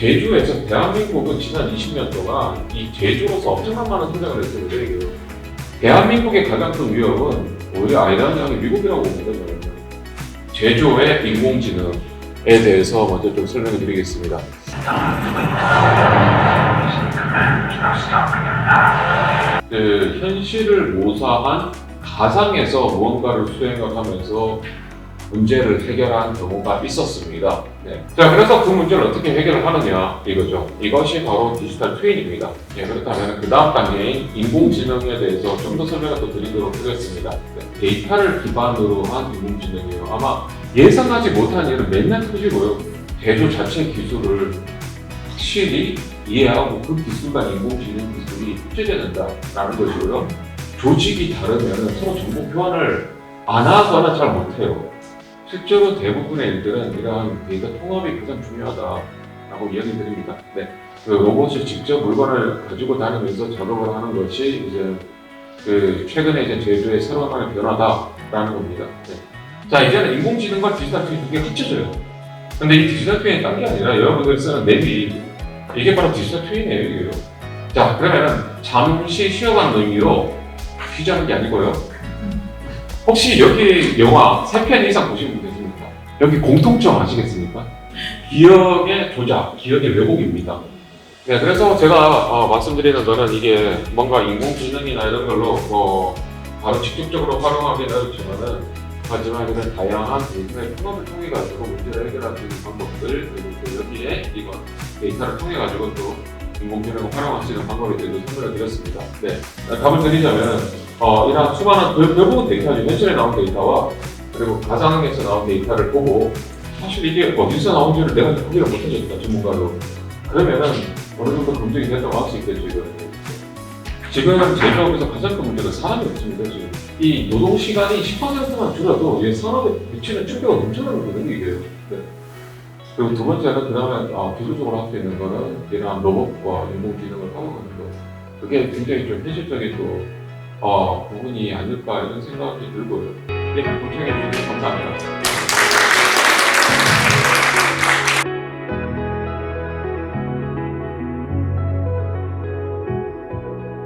제주에서 대한민국은 지난 20년 동안 이 제주로서 엄청난 많은 성장을 했어요. 이게 대한민국의 가장 큰 위협은 오히려 아이러니하게 미국이라고. 저는. 제조의 인공지능에 대해서 먼저 좀 설명을 드리겠습니다. 그 현실을 모사한 가상에서 무언가를 수행하면서 문제를 해결한 경우가 있었습니다. 네. 자, 그래서 그 문제를 어떻게 해결을 하느냐 이거죠. 이것이 바로 디지털 트윈입니다. 네, 그렇다면 그 다음 단계인 인공지능에 대해서 좀 더 설명을 또 드리도록 하겠습니다. 네, 데이터를 기반으로 한 인공지능이에요. 아마 예상하지 못한 일은 맨날 터지고요. 제조 자체 기술을 확실히 이해하고 그 기술과 인공지능 기술이 합쳐져야 된다라는 것이고요. 조직이 다르면 서로 정보 교환을 안 하거나 잘 못해요. 실제로 대부분의 일들은 이러한 데이터 통합이 가장 중요하다라고 이야기 드립니다. 네. 그 로봇이 직접 물건을 가지고 다니면서 작업을 하는 것이 이제 그 최근에 이제 제조의 새로운 하나의 변화다라는 겁니다. 네. 자 이제는 인공지능과 디지털 트윈 두개 합쳐져요. 근데 이 디지털 트윈이 딴 게 아니라 여러분들이 쓰는 맵이 이게 바로 디지털 트윈이에요. 이게요. 자 그러면은 잠시 쉬어가는 의미로 쉬자는 게 아니고요. 혹시 여기 영화 3편 이상 보신 분 계십니까? 여기 공통점 아시겠습니까? 기억의 조작, 기억의 왜곡입니다. 네, 그래서 제가 어, 말씀드리는 거는 이게 뭔가 인공지능이나 이런 걸로 뭐 바로 직접적으로 활용하기는 어렵지만은 하지만 이런 다양한 데이터의 통합을 통해 가지고 문제를 해결할 수 있는 방법들 그리고 또 여기에 이건 데이터를 통해 가지고 또 인공지능을 활용할 수 있는 방법에 대해서 설명을 드렸습니다. 네, 답을 드리자면 어, 이런 수많은 결- 결국은 데이터죠. 현실에 나온 데이터와 그리고 가상에서 나온 데이터를 보고 사실 이게 어디서 나온지를 내가 확인을 못하겠다 전문가로. 그러면은 어느 정도 검증이 된다고 할 수 있겠죠 이거는. 지금 제조업에서 가장 큰 문제가 사람이 없습니다 지금. 이 노동 시간이 10%만 줄어도 이 산업에 미치는 충격은 엄청난 거거든요 이게. 네. 그리고 두 번째는 그 다음에 아, 기술적으로 할 수 있는 거는 이러한 로봇과 인공지능을 활용하는 거. 그게 굉장히 좀 현실적인 또 어, 부분이 아닐까 이런 생각이 들고요. 네, 고청해 주셔서 감사합니다.